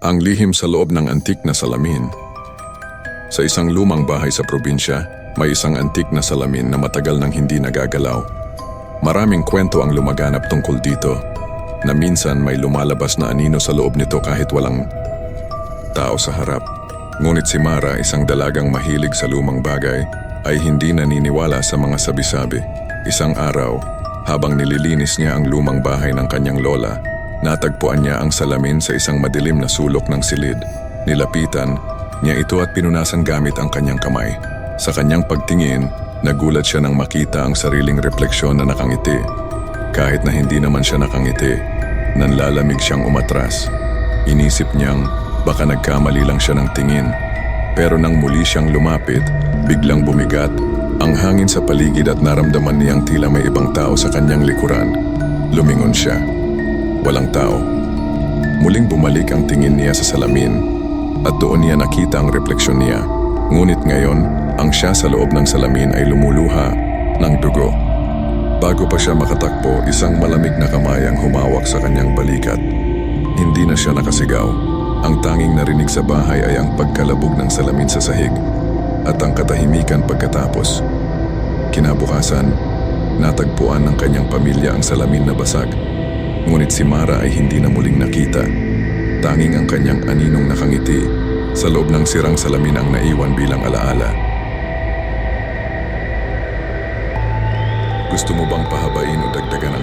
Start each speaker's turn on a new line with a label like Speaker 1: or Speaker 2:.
Speaker 1: Ang lihim sa loob ng antik na salamin. Sa isang lumang bahay sa probinsya, may isang antik na salamin na matagal nang hindi nagagalaw. Maraming kwento ang lumaganap tungkol dito, na minsan may lumalabas na anino sa loob nito kahit walang tao sa harap. Ngunit si Mara, isang dalagang mahilig sa lumang bagay, ay hindi naniniwala sa mga sabi-sabi. Isang araw, habang nililinis niya ang lumang bahay ng kanyang lola, natagpuan niya ang salamin sa isang madilim na sulok ng silid. Nilapitan niya ito at pinunasan gamit ang kanyang kamay. Sa kanyang pagtingin, nagulat siya nang makita ang sariling refleksyon na nakangiti. Kahit na hindi naman siya nakangiti, nanlalamig siyang umatras. Inisip niyang baka nagkamali lang siya ng tingin. Pero nang muli siyang lumapit, biglang bumigat ang hangin sa paligid at naramdaman niyang tila may ibang tao sa kanyang likuran. Lumingon siya. Walang tao. Muling bumalik ang tingin niya sa salamin at doon niya nakita ang refleksyon niya. Ngunit ngayon, ang siya sa loob ng salamin ay lumuluha ng dugo. Bago pa siya makatakbo, isang malamig na kamay ang humawak sa kanyang balikat. Hindi na siya nakasigaw. Ang tanging narinig sa bahay ay ang pagkalabog ng salamin sa sahig at ang katahimikan pagkatapos. Kinabukasan, natagpuan ng kanyang pamilya ang salamin na basag. Ngunit si Mara ay hindi na muling nakita. Tanging ang kanyang aninong nakangiti sa loob ng sirang salamin ang naiwan bilang alaala. Gusto mo bang pahabain o dagdagan